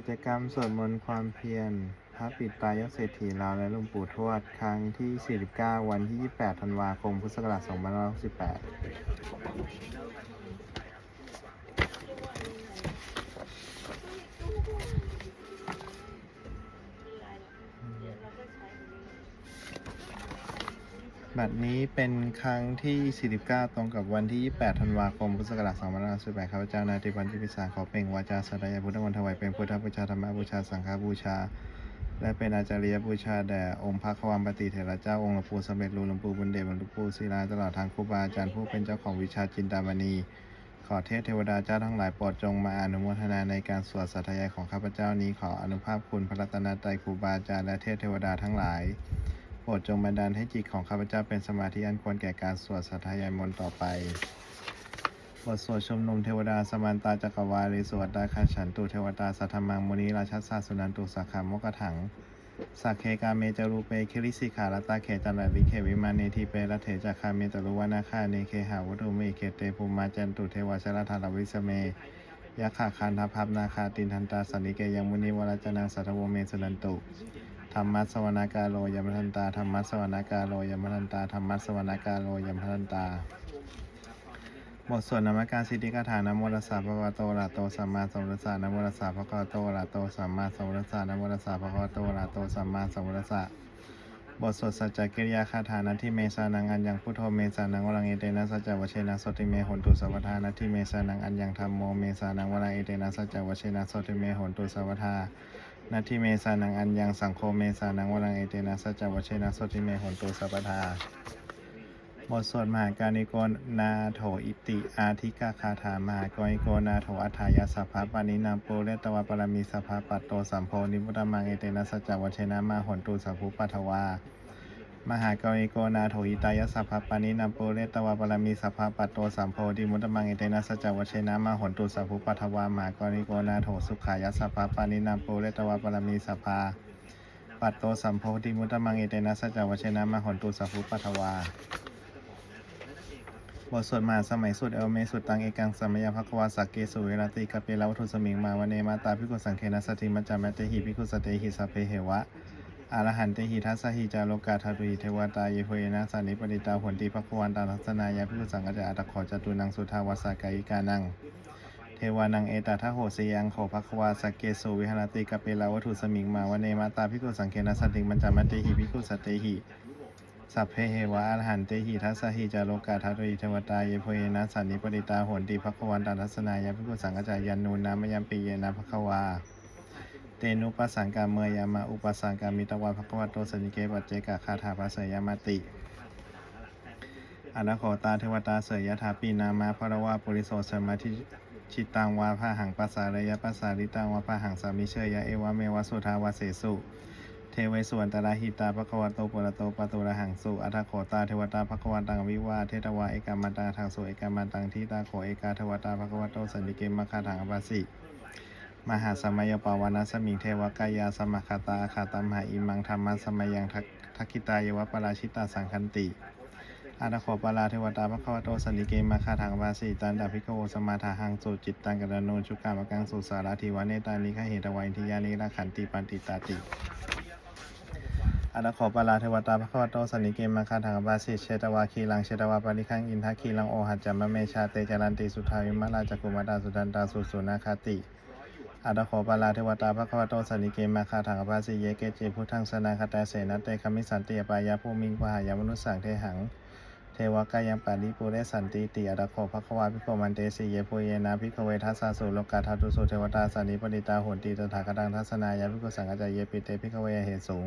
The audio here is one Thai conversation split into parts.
กิจกรรมสวดมนต์ความเพียรพระปิดตายกเศรษฐีลาวและหลวงปู่ทวด ครั้งที่ 49 วันที่ 28 ธันวาคม พุทธศักราช2568 บัดนี้เป็นครั้งที่ 49 ตรงกับวันที่ 28 ธันวาคม พุทธศักราช2568ข้าพเจ้า นาติพันจิพิสารขอเป่งวาจาสัตยาพุทธมนต์ถวายเป็นพุทธบูชาธรรมบูชา สังฆบูชา และเป็นอาจาริยบูชาแด่องค์พระความปฏิเถระเจ้าองค์หลวงปู่สำเร็จรูปหลวงปู่บุญเดชหลวงปู่ศิลาตลอดทางครูบาอาจารย์ผู้เป็นเจ้าของวิชาจินตามณี ขอเทพเทวดาเจ้าทั้งหลายโปรดจงมาอนุโมทนาในการสวดสัตยายของข้าพเจ้านี้ขออนุภาพคุณพระรัตนตรัยครูบาอาจารย์และเทพเทวดาทั้งหลาย รดจงบันดาลให้จิตของข้าพเจ้าเป็นสมาธิอันควรแก่การสวดสัทยายมนต์ต่อไป บทสวดชมนุมเทวดาสมันตาจักรวาลีสวดดาคันฉันตุเทวดาสัทธมังมุนีราชสาสุนันตุสักขามกถังสักเคกาเมจารูเปคิริสิขาลตาเขจันลวิเควิมาเนทีเปรเถจักคาเมจารุวานาคาเนเคหาวุตุเมเคเตภูมาจันตุเทวชรธาลวิสเมยะขาคันทพับนาคาตินทันตาสันนิเกยังมุนีวรจนังสัทวเมสนันตุ ธรรมัสสวนาการโลยมทันตาธรรมัสสวนาการโลยมทันตาธรรมัสสวนาการโลยมทันตา บทสวดนามการสิทธิกถานะโมตัสสะภะวะโตระโตสัมมาสัมพุทธัสสะนโมตัสสะภะคะวะโตระโตสัมมาสัมพุทธัสสะนโมตัสสะภะคะวะโตระโตสัมมาสัมพุทธัสสะบทสวดสัจจกิริยาคาถานะที่เมสานังอันยังพุทโธเมสานังวรังเอเตนะสัจจวเชนะสติเมหนตุสัพพทานะที่เมสานังอันยังธรรมโมเมสานังวรังเอเตนะสัจจวเชนะสติเมหนตุสัพพทา นาทิเมสานังอันยังสังโฆเมสานังวรังเอเตนะสัจจวัชเชนะสติเมหนตุสัพพทาบทสวดมหาการนิโกนาโถอิติ อาทิกาคาถามหากริโกนาโถอัฏายาสัพพะปานินามโปเลตวะปรมีสัพพะปัตโตสัมโพนิพุตตมังเอเตนะสัจจวัชเชนะมาหนตุสัพพุปัทวา มหากริโกนาโถอิตายสัพพะปานินาโปเลตวะปรมีสัพพะปัตโตสัมโพธิมุตตมังเอเตนะสัจวัชเชนะมาหนตุสัพพุปัทวามหากริโกนาโถสุขายสัพพะปานินาโปเลตวะปรมีสัพพะปัตโตสัมโพธิมุตตมังเอเตนะสัจวัชเชนะมาหนตุสัพพุปัทวาบทสวดมาสมัยสุดเอลเมสุดตังเอกังสมมยาภควาสักเกสุเวรติกะเปลาวัตุสมิงมาวเนมาตาพิกุสังเคนะสติมัจจามะเตหิพิกุสเตหิสัพเพเหวะ อรหันเตหิทัสสหิจาโลกาทาตุหิเทวตาเยโพเยนะสานิปติตาหนติภควานตาทัศนายาพิกุสังกัจจะอัตถขอจตุนังสุทาวาสากายิกานัง เทวานังเอตาทะโหสยังโขภควาสกเกสุวิหารติกะเปลาวัตถุสมิงมาวเนมาตาพิกุสังเคนะสติมัจจามะเตหิพิกุสเตหิสัพเพเหวะอรหันเตหิทัสสหิจาโลกาทัตุอิเทวตาเยโพเยนะสันนิปติตาโหนติภควันตาทัสนายาภิกุสังกัจจายันนูนามยัมปีเยนะภควา เตนุปัสสังกาเมยามาอุปัสสังกามิตวาภควตโตสนิเกปัจเจกะคาถาภาเสยามติอนาโคตาเทวตาเสยยถาปีนามาภระวาปุริโสสมาธิชิตังวาพาหังปัสสาระยะปัสสาริตังวาพาหังสามิเชยยะเอวะเมวะสุทาวาเสสุเทเวสวนตระหิตาภควโตปุระโตปตุระหังสุอัฏฐโขตาเทวตาภควันตังวิวาเทตวาเอกามันตังทางสุเอกามันตังทิตาโขเอกาเทวตาภควโตสันติเกมมคาถังอภาสิ มหาสมัยปาวานาสมิงเทวกายาสมคตาอาคาตัมหาอิมังธรรมะสมัยยังทักทักขิตายวะปราชิตาสังคันติอาตโขปาราเทวตาภควโตสันติเกมาคาถังอภาสิตันดาภิกโวสมาทาหังสุจิตตังกรโนชุกามกังสุสาราธิวาเนตานิฆเหตวัยทิยานิราขันติปันติตาติอัตถขอปาราเทวตาพระคัมโตสันนิเกมาคาถังบาสิเชตวาคีลังเชตวาปริคังอินทักคีลังโอหัจจัมะเมชาเตจารันติสุทาวิมาราจักุมาตาสุดันตาสุสุนาคาติ อัตโขปาราเทวตาพระคัมโตสันนิเกมาคาถังบาสิเยเกจิพุทธังสนาคาตาเสนเตคามิสันติปายาภูมิงปหายามนุสสังเทหัง เทวกายังปาริปุเรสันติติอัตโขพระควาพิโกมันเตสิเยภูเยนะพิโกเวทัสสาสุโลกาทาตุสุเทวตาสันนิปติตาโหนติตถาคตังทัศนายาพิโกสังกัจายเยปิเตพิโกเวเหตสูง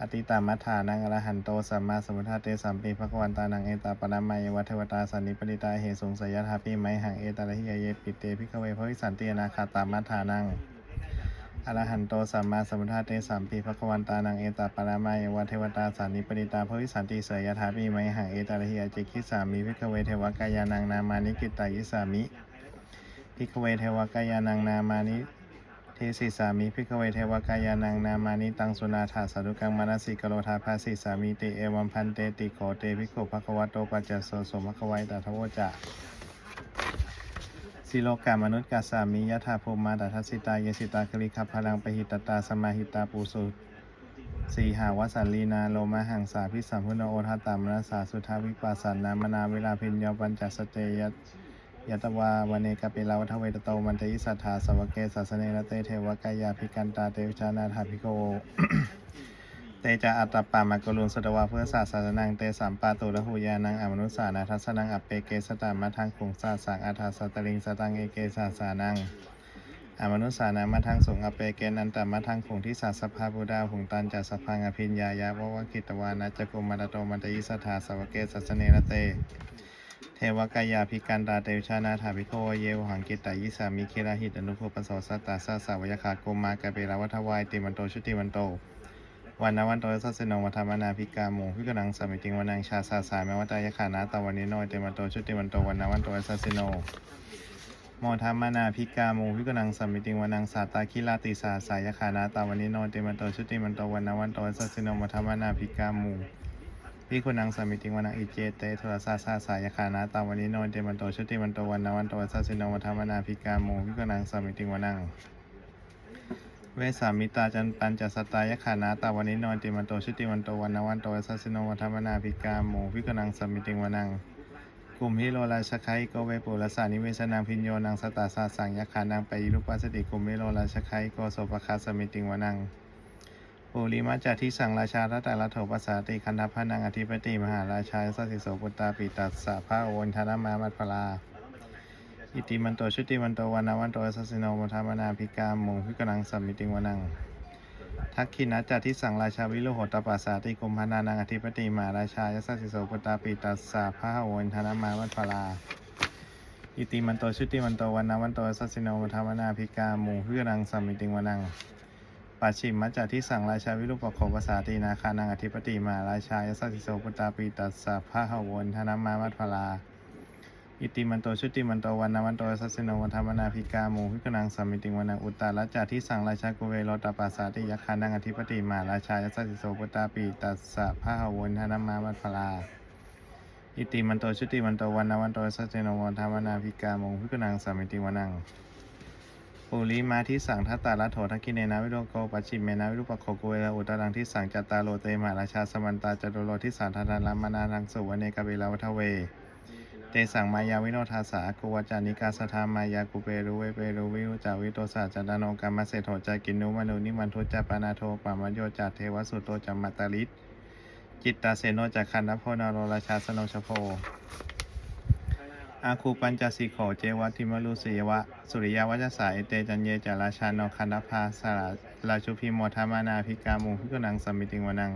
อติตามัฏฐานังอรหันโตสัมมาสัมพุทธาเตสัมปีภควันตานังเอตาปนามัยวัฏเทวตาสันนิปติตาเหสุงสยทาปิไมหังเอตาลหิยเยปิเตพิกเวภวิสันตินาคาตามัฏฐานังอรหันโตสัมมาสัมพุทธาเตสัมปีภควันตานังเอตาปนามัยวัฏเทวตาสันนิปติตาภวิสันติเสยทาปิไมหังเอตาลหิยเจคิสามิพิกเวเทวกายานังนามานิกิตายิสามิพิกเวเทวกายานังนามานิ เทสิสามิพิกเวเทวกายานังนามานิตังสุนาถาสารุกังมานสิกโลทาภาสิสามิเตเอวัมพันเตติโขเตพิกขุภควโตปัจจโสสมภควัยตถาโวจะสิโลกามนุษย์กาสามิยะถาภูมาตทัสสิตาเยสิตากริคัพพลังปหิตตาสมาหิตาปูสุสีหาวสันลีนาโลมาหังสาพิสัมพุนโอทัตตามนัสาสุทาวิปัสสนนามนาเวลาพิญญปัญจสเตยต ยตวาวเนกปิลาวัทเวตโตมันเตยิสัทธาสวเกศาสเนรเตเทวกายาภิกันตาเตวชานาถาภิโกเตจะอัตตปามากรุณสตวาเพื่อศาสนานังเตสามปาตุละหูยานังอมนุสานาทัสนังอัปเปเกสตามาทางขุงสาสังอัฏฐาสตลิงสตังเอเกสาสานังอมนุสานามาทางสงอัปเปเกนันตมาทางขุงที่สาสภาบุดาหุงตันจัสพังอภิญญายะววกิตวานาจกุมมาตโตมันตยิสทธาสวเกสัสเนรเต เทวกายาภิกันตาเตวชานาถาภิโกเยวหังกิตายิสามิเคราหิตอนุภปโสสัตตาสาสาวยคาโกมากะเปราวัทวายติมันโตชุติมันโตวันนวันโตสัสสนวัฒมนาภิกาโมพิกนังสมิติงวนังชาสาสายแมวัตายขานาตาวันนิโนเตมันโตชุติมันโตวันนวันโตสัสสโนโมธรรมนาภิกาโมพิกนังสมิติงวันังสาตาคิลาติสาสายขานาตาวันนิโนเตมันโตชุติมันโตวันนวันโตสัสสโนโมธรรมนาภิกาโม พิกุนังสมิติงวนังอิเจเตโทรสาสาสายขานาตาวันนิโนเตมันโตชุติมันโตวันนวันโตสัสสโนโมธรรมนาภิกาโมพิกนังสมิติงวนังเวสามิตาจันปันจัสตายขานาตาวันนิโนติมันโตชุติวันโตวันนวันโตสัสสิโนวัฒมนาภิกาโมวิกนังสมิติงวนังกลุ่มฮิโรราชคัยโกเวปุรสานิเวสนังพิญโยนังสตาสาสังยขานังไปยุรุปัสสติกลุ่มฮิโรราชคัยโกโสปคาสมิติงวนัง ปุริมาจากที่สังราชารัตตาลโถปัสสาติคันธพนังอธิปติมหาราชาสัสิโสปุตตาปิตัสสะพระโอนธนมามัตพลาอิติมันโตชุติมันโตวานาวันโตสัสิโนมทามนาภิกาโมพิกนังสัมมิติงวนังทักขินาจาที่สังราชาวิโรโหตปัสสาติกุมพนานังอธิปติมหาราชายสัสิโสปุตตาปิตัสสะพระโวนธนามาวัตพลาอิติมันโตชุติมันโตวานาวันโตสัสิโนมทามนาภิกาโมพิกนังสัมมิติงวนัง ปัจฉิมมัจจาที่สั่งราชาวิรุปโคปสาตินาคานังอธิปติมาราชายสัสสิโสปุตตาปิตัสสะพระโวนธนามาวัตพลาอิติมันโตชุติมันโตวันนาวันโตสัสสิโนวันธรรมนาภิกาโมพิกนังสัมมิติงวนังอุตตาละจาที่สั่งราชากุเวโรตปาสาติยคานังอธิปติมาราชายสัสสิโสปุตตาปีตัสสะพระหวนธนามาวัตพลาอิติมันโตชุติมันโตวันนาวันโตสัสสิโนวันธรรมนาภิกาโมพิกนังสัมมิติงวนัง ปุริมาที่สั่งทัตตาละโถทักกิเนนาวิโรโกปัจฉิมเมนาวิรุปโคกุเวลอุตรังที่สั่งจัตตาโลเตมหาราชาสมันตาจตุโลที่สารทานามานานังสุวเนกเบลาวัทเว เตสังมายาวิโนทาสากุวจานิกาสธามายากุเปรุเวเปรุวิวจาวิโตสาจันตโนกรรมเศรษโถจากินุมนุนิมันทุจานาโทปามโยจาเทวสุโตจัมมัตตลิตจิตตาเสโนจากคันนโพนาโรราชาสโนชโพ อาคูปัญจสิโขเจวัติมลุสีวะ สุริยวัจสาเอเตจันเยจาราชานคันธพาสาราชุพิโมธามานาภิกามุพิกนังสมิติงวนัง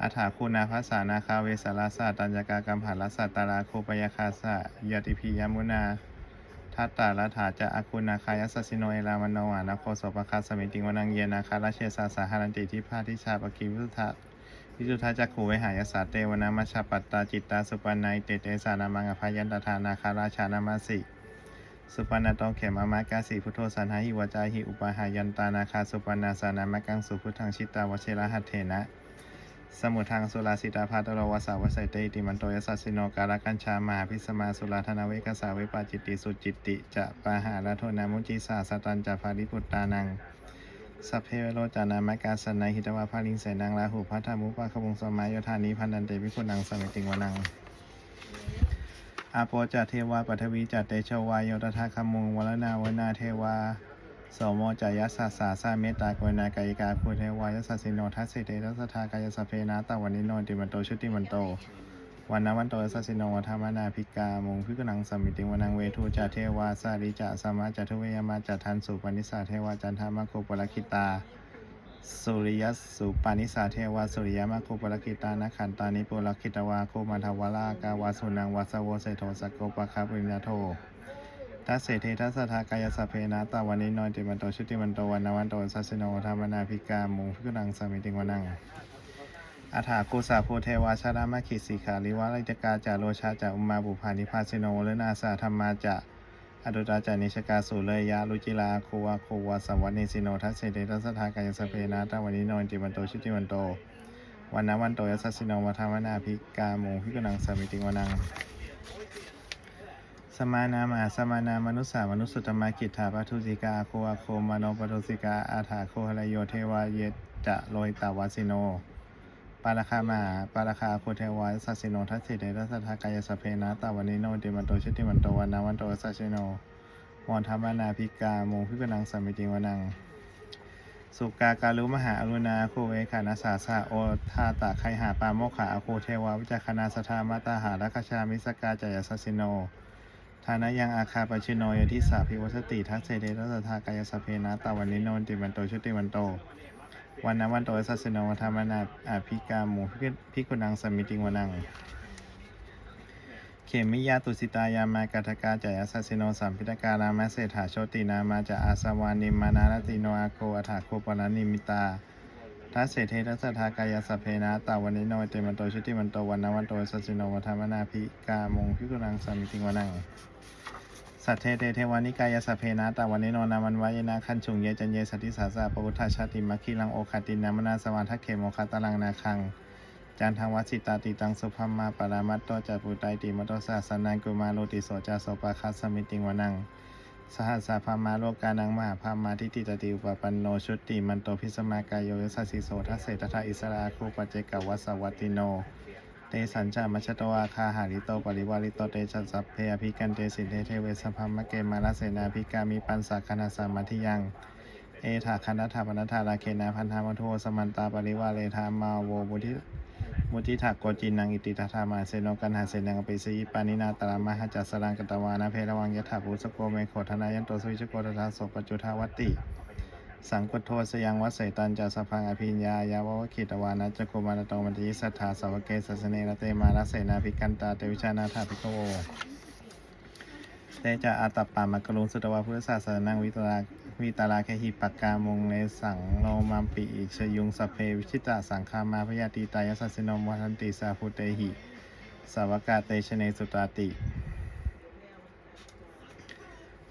อัฏฐาคูนาภาษานาคาเวสาราสาตัญญากากรรมผาลสัตตาราโคปยาคาสะยติพียมุนาทัตตาลัฐาจะอาคุณนาคายัสสิโนเอลามโนวานาโคโสปคาสมิติงวนังเยนาคาราเชสาสาหารันติทิพาทิชาปกิวิสุทธะ วิสุทธาจักขูเวหายสาเตวนามัชปัตตาจิตตาสุปันไนเตเตสานามังอภายันตทานาคาราชานามาสิสุปันนโตเขมามากาสีพุทโธสันหาหิวจาหิอุปาหายันตานาคาสุปันนาสานามากังสุพุทธังชิตาวเชระหัตเถนะ สมุทังสุราสิตาภาตโรวสาวสยเตติมันโตยสัสสิโนการกัญชามหาพิสมาสุราธนาเวกสาเวปาจิตติสุจิตติจะปาหาราโทนามุจิสาสตันจะภาริพุตตานัง สัพเพโรจานามกาสนัยหิตวาภาลิงเสนังลาหูพัทธามุปะขมุงสมัยโยธานิพันดันเตวิคุณังสมิติงวนังอาโปจะเทวาปัทวีจัตเตชวายโยตถาคมุงวรนาวนาเทวาสมโมจายัสสาสาสาเมตตากวนากายกาภูเทวายสสสิโนทัสสิเตทัสสทากายสพเพนาตาวันนิโนติมันโตชุติมันโต วันนวันโตสัสสิโนวัฒมานาภิกามงพิกนังสมิติงวนังเวทูจาเทวาสาริจาสมาจาทุเวยมาจัทันสุปนิสาเทวาจันทามะโคปลคิตา สุริยสุปานิสาเทวาสุริยมะโคปลคิตานะขันตานิปุลคิตวาโคมาทวรากาวาสุนังวัสโวเสโทสกโกปะคาปริญาโททัสเสเททัสทากายสัพเพนะตาวันนี้นอยติมันโตชุติมันโตวันนวันโตสัสสิโนธรรมนาภิกามุงพิกนังสมิติงวนัง อาถากุสาโพเทวาชาดามาคิสิขาลิวะริจกาจาโรชาจาอุมาบุพานิพาสิโนเลนาสาธรรมาจะอดุตาจานิชกาสุเลยยะลุจิลาโควาโควาสวัสนิสิโนทัสเสเททัสทากายสเพนะตาวันนี้นอยติมันโตชุติมันโตวันนวันโตยัสสสิโนวัฒมนาภิกาโมพิกนังสมิติงวนัง สมานามาสมานามนุสสามนุสสุตมากิจถาปทุสิกาโคอาโคมโนปทุสิกาอาถาโคหรโยเทวาเยจะโลหิตาวาสิโน ปาราคามาปาราคาโคเทวาสัสิโนทัสสิเดรัสทากายสเพนะตาวันนิโนติมันโตชิติมันโตวันนาวันโตสัสิโนวอนธรรมนาภิกาโมพิปนังสัมมิติวนัง สุกาการุมหาอรุณาโคเวขานาสาสะโอทาตะไคหาปาโมขขาโคเทวาวิจักขณาสธามาตาหารัคชามิสกาจายสัสิโนฐานะยังอาคาปชิโนยทิสาภิวัสติทัสเสเดทัสทากายสเพนะตาวันนิโนติมันโตชุติมันโต วันนวันโตสัสสิโนธรรมนาอาภิกามูพิกุนังสมิติงวนัง เขมิยาตุสิตายามากัตกาจายสัสสิโนสัมพิตการามะเศรษฐาโชตินามาจะอาสวานิมานารติโนอาโคอัฏฐาโคปนานิมิตาทัสเสเททัสสทากายสัพเพนะตาวันนิโนเตมันโตชุติมันโตวันนวันโตสัสโนวัธรรมนาภิกามงพิกุนังสมิติงวนัง สัทเทเทเทวานิกายสัพเพนะตาวันนิโนนามันวายนะขันชุงเยจันเยสติสาสะปุทธชาติมัคคิลังโอคาตินามนาสวานทัคเขโมคาตลังนาคังจันทังวัสิตาติตังสุพัมมาปรามัตโตจัปุตไตติมัตโตสาสนังกุมาโลติโสจาโสปะคัสสมิติงวนังสหัสสะพามาโลกานังมหาพามาทิติตติอุปปันโนชุติมันโตพิสมากายโยยสัสสิโสทัสเสตถาอิสราคูปเจกวัสสวัตติโน เตสัญจามัชตอาคาหาริโตปริวาริโตเตจัสสัพเพอภิกันเตสิเทเทเวสพัมมะเกมาลเสนาภิกามิปันสักคณาสามัธิยัง เอถาคันธาปนัฏฐาราเคนาพันธามทโทสมันตาปริวาเลธามาโวบุทิมุทิถักโกจินังอิติทัทามาเซโนกันหาเซนังปิสยิปานินาตรามหาจัสรังกตวานาเพระวังยถาภูสโกเมโคธนายันโตสุวิชโกตถาโสปจุทาวัตติ สังกุโทสยังวัสเสตันจาสพังอภิญญายาววคิตวานะจักโกมาลโตมันติสัทธาสาวกเกสัสเนรเตมาลเสนาภิกันตาเตวิชานาถาภิกโวเตจะอาตัปปามากรุงสุตวาพุทธศาสนังวิตราวิตราแคหิปักกามงในสังโลมัมปิอิชยุงสเพวิชิตาสังคามาพยาติตายสัสสิโนมวัทันติสาพุเตหิสาวกาเตชเนสุตาติ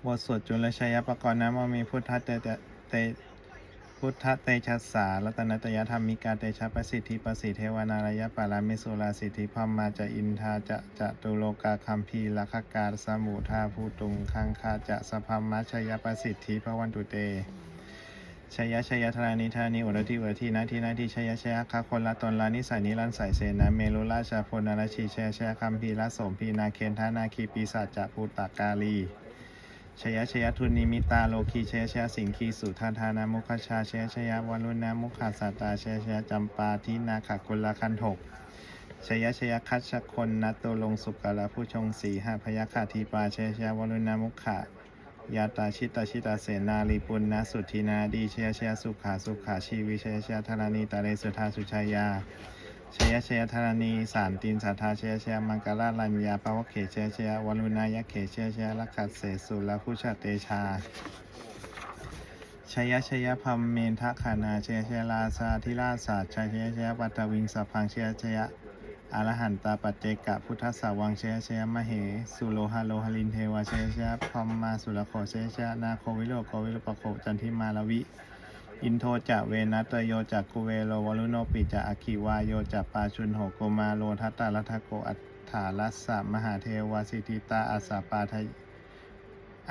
บทสวดจุลชัยปกรณ์น้ำว่ามีพุทธเตเต เตพุทธเตชัสสารัตนตยธรรมิกาเตชะประสิทธิประสิทธิเทวนารยปารามิสุราสิทธิพัมมาจะอินทาจะจะตุโลกาคัมพีลักขกาสมุทาภูตุงคังคาจะสพัมมัชยประสิทธิพระวันตุเตชยชยธานิธานิอุรติอุรตินาทีนาทีชยชยคาคนละตนละนิสัยนิรันดร์ใสเสนาเมลุราชาพลนรชีชยชยคัมพีละสมพีนาเคนทานาคีปีศาจจะภูตากาลี ชยชยทุนนิมิตาโลคีชยชยสิงคีสุทาธานามุขชาชยชยวารุณามุขาสตาชยชยจำปาทินาขกุลคันถกชยชยคัชคนนัตโตลงสุกาลผู้ชงสีหาพยาคาทีปาชยชยวรุณามุขายาตาชิตาชิตาเสนาลีปุณณสุทินาดีชยชยสุขาสุขาชีวิชยชยธารณีตาเลสุธาสุชายา ชยชยธารณีสารตินสัทธาชยชยมังกราลัญญาปวเขชยชยวรุณายเขชยชยลักขัสเสสุลผู้ชาเตชาชยชยพัมเมนทขานาชยชยลาสาธิราชาชยชยชยปัตวิงสัพพังชยชยอรหันตาปัจเจกะพุทธสาวังเชยเชยมเหสุโลหะโลหลินเทวาชยเชยพัมมาสุรโคเชยเชยนาโควิโลโกวิโลปโคจันทิมาลวิ อินโทจะเวนัตโยจักกุเวโลวลุโนปิจะอคิวายโยจะปาชุนโหโกมาโลทัตตาลัทธโกอัฏฐาลัสสะมหาเทวสิทธิตาอาสาปาทย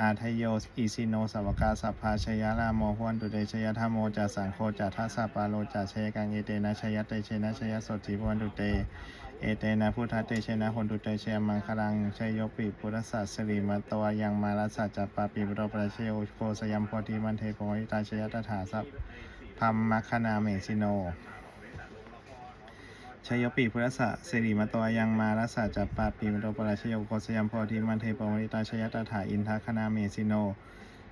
อาทยโยอิซิโนสวกาสัพพาชยาราโมหวนตุเตชยธรรมโมจัสสังโฆจัทัสสะปาโลจัชยกังเอเตนะชยเตเชนะชยสดจิพวันตุเต เอเตนะพุทธเตเชนะหนตุเตเชยมังคลังชยโยปิพุทธสัสสริมาตวยังมารัสสัจจปาปิปโรปราชโยโคสยัมโพธิมันเทโพวิตาชยตถาสัพพัมมัคคณาเมสิโนชยปีพุทธะสิริมาตวยังมารัสสะจัปปาปีมโตปราชโยโคสยัมโพธิมันเทปวริตาชยตถาอินทคณาเมสิโน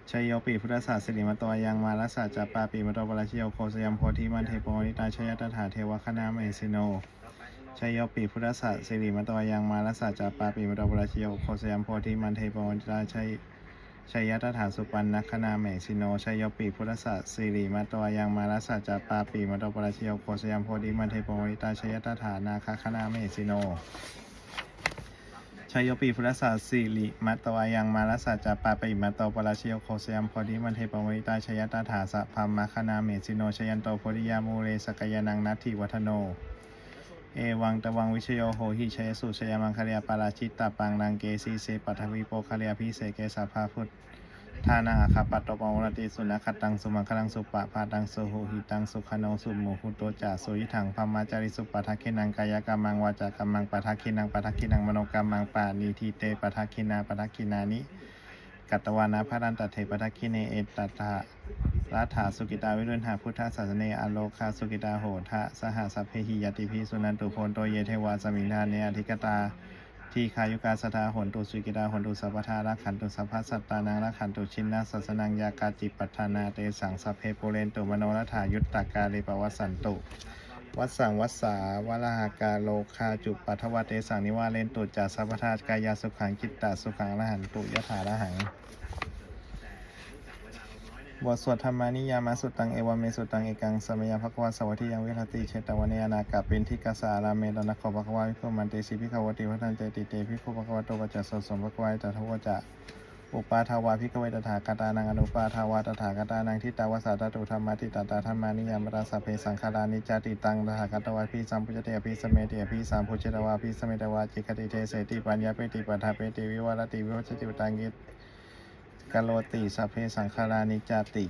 ชยปีพุทธะสิริมาตวยังมารัสสะจัปปาปีมโตปราชโยโคสยัมโพธิมันเทปวริตาชยตถาเทวคณาเมสิโน ชยปีพุทธะสิริมตวยังมารัสสะจัปาปีมโตปราชโยโคสยัมโพธิมันเทปวริตาชัยชัยยตถาสุปันนัคคณาเมสิโนชัยยปีพุทธสัสสิริมัตตวยังมารัสสัจจปาปีมตตปราชโยโคสยามโพธิมันเทปวริตาชัยยตถานาคคณาเมสิโนชัยยปีพุทธสัสสิริมัตตวยังมารัสสัจจปาปีมัตตปราชโยโคสยามโพธิมันเทปวริตาชัยยตถาสัพพมมคณาเมสิโนชยันโตโพธิยามูเรสกยานังนัตถิวัฒโน เอวังตะวังวิชโยโหหิชยสุชยมังคเรียปาราชิตตาปังนังเกสีเสปัทวิโปคเรียพิเศษเกสาภาพุทธทานังอาคาปัตตปวรติสุนัขตังสุมังคลังสุปะพาตังสุโหหิตังสุขโนสุโมหุโตจ่าสุยิถังพมาจาริสุปะทักขินังกายกรรมังวาจากรรมังปะทักขินังปะทักขินังมโนกรรมังปานีทีเตปะทักขินาปะทักขินานิกัตตวานาพระรันตเทปทักขิเนเอตตา รัฐาสุกิตาวิรุณหาพุทธศาสเนอโลคาสุกิตาโหทะสหสัพเพหิยติพิสุนันตุโพนโตเยเทวาสมิงทานเนอธิกตาทีคายุกาสทาหนตุสุกิตาหนตุสัพทารักขันตุสัพพสัตตานังรักขันตุชินนาสัสนังยากาจิปัฏฐานาเตสังสัพเพปุเรนตุมโนรัฐายุตตากาเลปวัสันตุวัสสังวัสสาวลหากาโลคาจุปัทวเตสังนิวาเลนตุจัสสัพพทากายาสุขังจิตตาสุขังละหันตุยถาละหัง บทสวดธรรมานิยามาสุตังเอวเมสุตังเอกังสมยาภควาสวัสดิยังวิรติเชตวันเนยนากาเป็นทิกาสาราเมตนะขอภควาวิโคมันเตสิพิขวติพันเตติเตพิโคภควโตปัจจสสมภควายตถาวจะอุปาทาวาพิกเวตถาคตานังอนุปาทาวาตถาคตานังทิตาวสาตตุธรรมาติตตาธรรมานิยามราสพเพสังขารานิจติตังตถาคตวาพิสัมพุจเตอภิสเมติอภิสัมพุจตวาพิสเมตวาจิกติเทเสติปัญญาเปติปัฏฐาเปติวิวารติวิวัจติตังกิต กโลติสัพเพสังขารานิจติ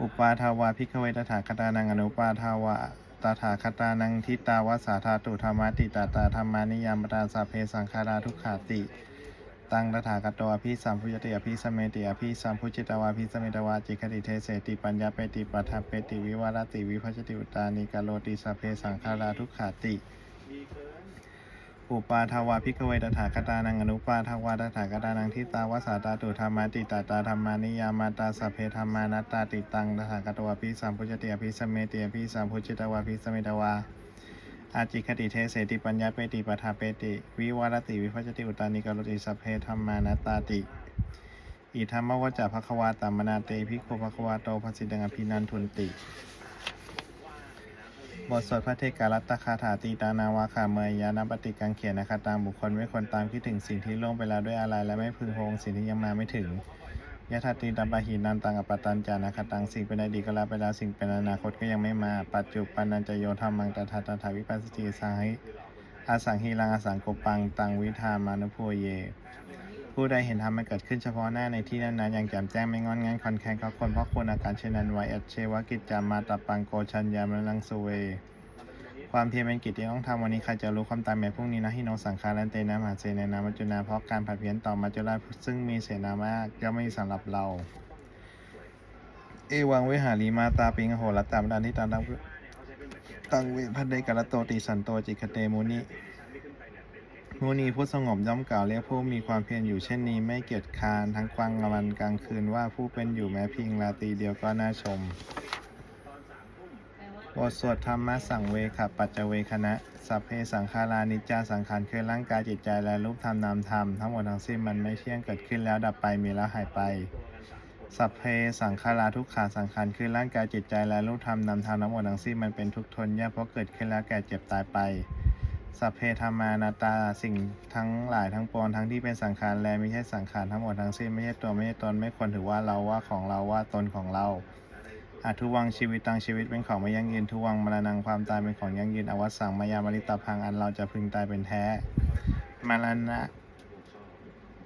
อุปาทาวาพิกเวตถาคตานังอนุปาทาวาตถาคตานังทิตาวาสาธาตุธรรมติตาตาธรรมานิยามตาสัพเพสังขาราทุกขาติ ตังตถาคตวาพิสัมพุจติอภิสเมติอภิสัมพุจิตวาพิสเมตวาจิกติเทเสติปัญญาเปติปัฏฐเปติวิวารติวิภัชติอุตานิกาโลติสัพเพสังขาราทุกขาติ อุปาทาวาพิกเวตถาคตานังอนุปาทาวาตถาคตานังทิตาวาสาตาตุธรรมาติตาตาธรรมานิยามาตาสเพธรรมานัตตาติตังตถาคตวาพิสัมพุจติอภิสเมติอภิสัมพุจิตวาพิสเมตวาอาจิคติเทเสติปัญญาเปติปทาเปติ วิวารติวิภัชติอุตานิกาโลติสเพธรรมานัตตาติอิธรรมวจจะภควาตามนาเตภิกขุภควาโตภสิดังอภินันทุนติ บทสวดพระเทกาลัตตคาถาตีตานาวาคาเมยยานปฏิกังเขียนนะคะตามบุคคลไม่ควรตามคิดถึงสิ่งที่ล่วงไปแล้วด้วยอะไรและไม่พึงพงสิ่งที่ยังมาไม่ถึงยะทัตติตัมปะหินันตังอปตันจานาคตังสิ่งเป็นอดีตก็แล้วไปแล้วสิ่งเป็นอนาคตก็ยังไม่มา ปัจจุปันนันจะโยธรรมังตถาตถาวิปัสสติสังหิอาสังหิรังอาสังโกปังตังวิธามานุโพเย ผู้ใดเห็นธรรมมันเกิดขึ้นเฉพาะหน้าในที่นั้นๆอย่างแจ่มแจ้งไม่งอนงันคอนแคนเขาคนเพราะควรอาการเช่นนั้นไว้อัจเชวกิจจามาตปังโกชัญญามลังสุเว ความเพียรเป็นกิจที่ต้องทำวันนี้ใครจะรู้ความตายแม้พรุ่งนี้นะฮิโนสังคารันเตนะมหาเสนานามัจจุนาเพราะการผัดเพี้ยนต่อมัจจุราซึ่งมีเสนามากย่อมไม่สำหรับเรา เอวังเวหาลีมาตาปิงโหรัตตามดันที่ตังตังเวพันเดกะระโตติสันโตจิคเตมุนิ มุนีผู้สงบย่อมกล่าวเรียกผู้มีความเพียรอยู่เช่นนี้ไม่เกียจคร้านทั้งกลางวันกลางคืนว่าผู้เป็นอยู่แม้เพียงราตรีเดียวก็น่าชมบทสวดธรรมะสังเวขับปัจจเวคณะ สัพเพสังขารานิจจาสังขารคือร่างกายจิตใจและรูปธรรมนามธรรมทั้งหมดทั้งสิ้นมันไม่เที่ยงเกิดขึ้นแล้วดับไปมีแล้วหายไป สัพเพสังขาราทุกขาสังขารคือร่างกายจิตใจและรูปธรรมนามธรรมทั้งหมดทั้งสิ้นมันเป็นทุกทนยากเพราะเกิดขึ้นแล้วแก่เจ็บตายไป สัพเพธรรมานาตาสิ่งทั้งหลายทั้งปวงทั้งที่เป็นสังขารและไม่ใช่สังขารทั้งหมดทั้งสิ้นไม่ใช่ตัวไม่ใช่ตนไม่ควรถือว่าเราว่าของเราว่าตนของเราอาทุวังชีวิตตังชีวิตเป็นของไม่ยั่งยืนทุวังมรณงความตายเป็นของยั่งยืนอวสังมายามริตาพังอันเราจะพึงตายเป็นแท้มรณะ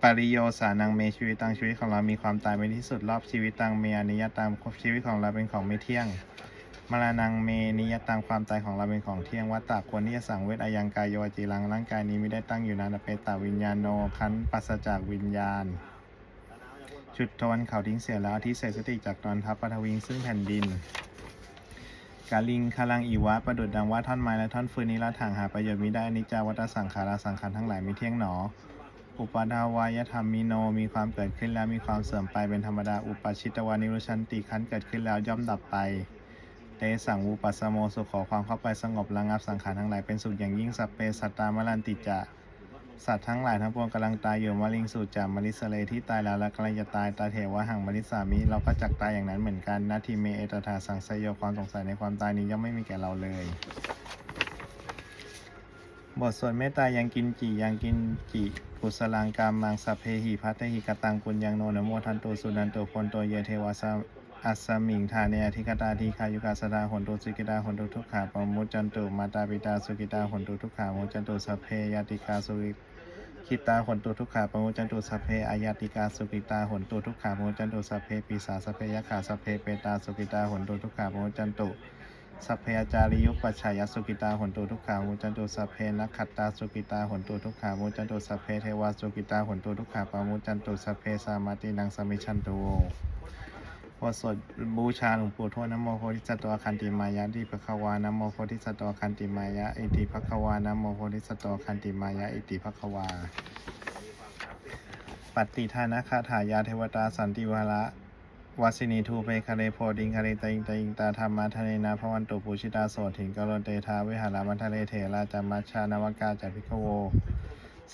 ปริโยสานังเมชีวิตตังชีวิตของเรามีความตายเป็นที่สุดรอบชีวิตตังเมีอนิยตามชีวิตของเราเป็นของไม่เที่ยง มรณังเมนิยตังความตายของเราเป็นของเที่ยงวัตตะควรที่จะสั่งเวทอายังกายโยจีรังร่างกายนี้ไม่ได้ตั้งอยู่นานเปตาวิญญาโนคันปัสจากวิญญาณ จุดทวนเขาทิ้งเสียแล้วที่เศษสติจากตอนทัพปฐวิงซึ่งแผ่นดินกาลิงคาลังอีวะประดุดดังว่าท่อนไม้และท่อนฟืนนี้ละถังหาประโยชน์มิได้อนิจจาวัตสังขาราสังขารทั้งหลายม่เที่ยงหนอ อุปาทาวายธรรมมิโนมีความเกิดขึ้นแล้วมีความเสื่อมไปเป็นธรรมดาอุปชิตวานิรุชันติขันเกิดขึ้นแล้วย่อมดับไป เตสังวูปัสโมสุขขอความเข้าไปสงบระงับสังขารทั้งหลายเป็นสุขอย่างยิ่งสัพเพสัตตามรันติจะสัตว์ทั้งหลายทั้งปวงกำลังตายอยู่มะลิงสูจามมลิสเลที่ตายแล้วและกำลังจะตายตาเถวะหังมลิสามิเราก็จักตายอย่างนั้นเหมือนกันนาทีเมเอตถาสังสยโยความสงสัยในความตายนี้ย่อมไม่มีแก่เราเลย บทสวดเมตตายังกินจิยังกินจิกุสลังกามังสัพเพหิพัทหิกตังปุญญังโนนะโมทันโตสุนันโตพลโตเยเทวาส อัสมิงทาเนอธิกตาทีคายุกาสดาหนตุสุกิตาหนตุทุกขาปมุจจันตุมาตาปิตาสุกิตาหนตุทุกขามุจจันตุสัพเพยติกาสุกิคิตาหนตุทุกขาปมุจจันตุสัพเพอายติกาสุกิตาหนตุทุกขามุจจันตุสัพเพปีสาสัพเพยะขาสัพเพเปตาสุกิตาหนตุทุกขาปมุจจันตุสัพเพอาจาริยุปัชชายสุกิตาหนตุทุกขามุจันตุสัพเพนักขัตตาสุกิตาหนตุทุกขามุจันตุสัพเพเทวาสุกิตาหนตุทุกขาปามุจันตุสัพเพสามาตินังสมิชันตุว สดบูชาหลวงปู่ทวดนะโมโพธิสัตวคันติมายะดิภควานะโมโพธิสัตวคันติมายะอิติภควานะโมโพธิสัตวคันติมายะอิติภควาปฏิทานะคาถายาเทวตาสันติวาระวสินีทูเปคาเรโพดิงคาเรตอิงตอิงตาธรรมะทะเนนาพวันตุปูชิตาโสถิงกโรเตทาวิหารามัทะเลเถราจามัชชานวกาจัพิกโว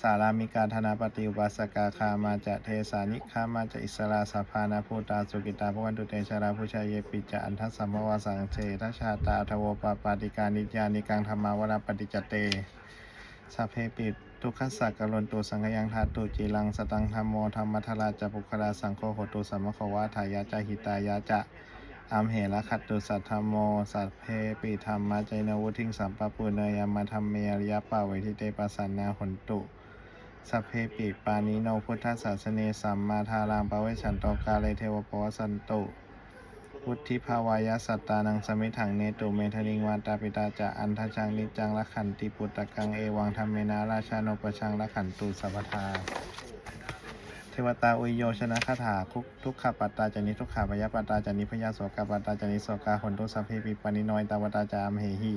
สารามิกาธนาปฏิอุปสกาคามาจะเทสานิคามาจะอิสราสาพานาภูตาสุกิตาพวันตุเตชราผู้ชายเยปิจะอันทัสสัมภวสังเททัชาตาทโวปปาติกานิจานิกังธรรมาวราปฏิจเตสัพเพปิทุกขสักกะลนตุสังฆยังทาตุจีรังสตังธรรมโมธรรมทราจะปุคลาสังโฆโหตุสัมมโควาทายาจะหิตายาจะอัมเหระขัตตุสัทธรรมโม สัพเพปิธรรมมาใจนวุทิงสัมปปุเนยามาธรรมเมริยปาเวทิเตปัสสันนาหนตุ สัพเพปิปานิโนพุทธศาสเนสัมมาทารังปเวชันโตกาเลเทวปวสันตุพุทธิภาวายสัตตานังสมิถังเนตุเมทลิงวาตาปิตาจะอันทจังนิจังละขันติปุตตะกังเอวังธรรมเมนาราชาโนปชังละขันตุสัพพทา เทวตาอุยโยชนะคาถาคุกทุกขปัตตาจานิทุกขาปยปัตตาจานิพยาโสกปัตตาจานิโสกาหนตุสัพเพปิปานิโนยตาวตาจามเหหิ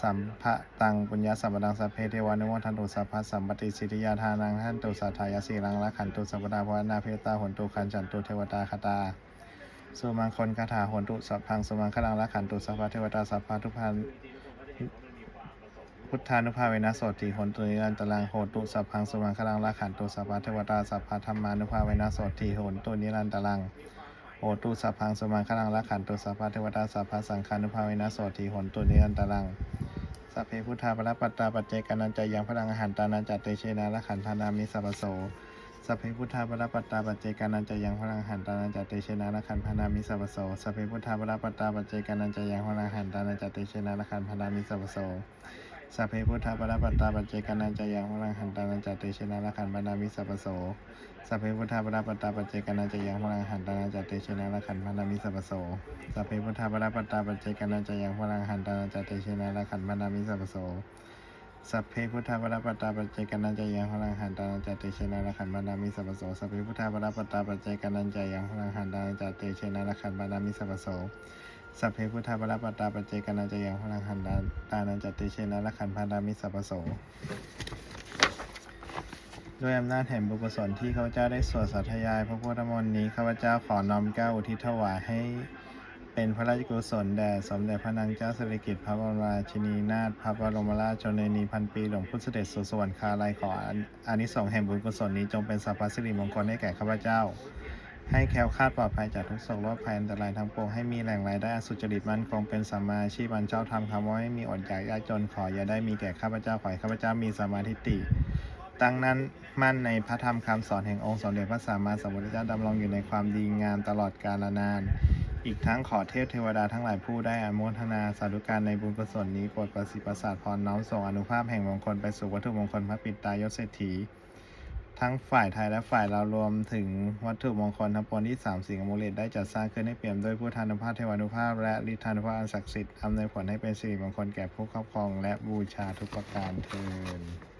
สัมภะตังปุญญาสัมปดังสัพเพเทวานุโมทันตุสัพพะสัมปติสิทธิยาทานังหันตุสัทธายาสีรังละขันตุสัพดาภวนาเพตาหนตุขันจันตุเทวตาคตาสุมังคลคาถาหนตุสัพพังสุมังคลังละขันตุสัพพะเทวตาสัพพะทุพันพุทธานุภาเวนะโสติหนตุนิรันตรังโหตุสัพพังสุมังคลังละขันตุสัพพะเทวตาสัพพะธรรมานุภาเวนะโสติหนตุนิรันตรัง โหตุสัพพังสมังคลังละขันตุสัพพะเทวตาสัพพะสังฆานุภาเวนะโสติหนตุนิรันตรังสัพเพพุทธาปรปัตตาปัจเจกานันจายังพลังอาหารตานันจัตเตเชนะละขันธานามิสัพโสสัพเพพุทธาปรปัตตาปัจเจกานันจะยังพลังอาหันตานันจะเตเชนะละขันพนามิสัพโสสัพเพพุทธาปรปัตตาปัจเจกานันจะยังพลังอาหันตานันจะเตเชนะละขันพนามิสัพพโส สัพเพพุทธาปรปัตตาปัจเจกานันจะยังพลังหันตานันจะเตชนะละขันพนามิสัพโสสัพเพพุทธาปรปัตตาปัจเจกานันจะยังพลังหันตานันจะเตชนะละขันพนามิสัพโสสัพเพพุทธาปรปัตตาปัจเจกานันจะยังพลังหันตานันจะเตชนะละขันพนามิสัพโสสัพเพพุทธาปรปัตตาปัจเจกานันจะยังพลังหันตานันจะเตชนะละขันบานามิสัพโสสัพเพพุทธาปรปัตตาปัจเจกานันจะยังพลังหันตานันจะเตชนะละขันบานามิสัพโส สัพเพพุทธาปรปัตตาปัจเจกนันจะยังพลังหันตานันจะเตชนะละขันบานามิสัพพโสด้วยอำนาจแห่งบุญกุศลที่ข้าพเจ้าได้สวดสาธยาย พระพุทธมนต์นี้ข้าพเจ้าขอน้อมเกล้าอุทิศถวายให้ เป็นพระราชกุศลแด่สมเด็จพระนางเจ้าสิริกิติ์พระบรมราชินีนาถพระบรมราชชนนีพันปีหลวงพุทธเสด็จสู่สวรรคาลัยขออานิสงส์แห่งบุญกุศลนี้จงเป็นสัพพสิริมงคลให้แก่ข้าพเจ้า ให้แคล้วคลาดปลอดภัยจากทุกโศกโรคภัยอันตรายทั้งปวงให้มีแหล่งรายได้สุจริตมั่นคงเป็นสัมมาอาชีพอันเจ้าทำคำว่าไม่มีอดอยากยากจนขออย่าได้มีแก่ข้าพเจ้าขอให้ข้าพเจ้ามีสมมาธิฏฐิตั้งนั้นมั่นในพระธรรมคำสอนแห่งองค์สมเด็จพระสัมมาสัมพุทธเจ้าดำรงอยู่ในความดีงามตลอดกาลนาน อีกทั้งขอเทพเทวดาทั้งหลายผู้ได้อนุโมทนาสาธุการในบุญกุศลนี้โปรดประสิทธิ์ประสาทพรน้อมส่งอนุภาพแห่งมงคลไปสู่วัตถุมงคลพระปิตายศเศรษฐี ทั้งฝ่ายไทยและฝ่ายเราวรวมถึงวัตถุมงคลทั้งปวงที่สามสิ่งอมูลเลตได้จัดสร้างขึ้นให้เปี่ยมด้วยพุทธานุภาพเทวานุภาพ และฤทธานุภาพอันศักดิ์สิทธิ์อำนวยผลให้เป็นสิริมงคลแก่ผู้ครอบครองและบูชาทุกประการเทิน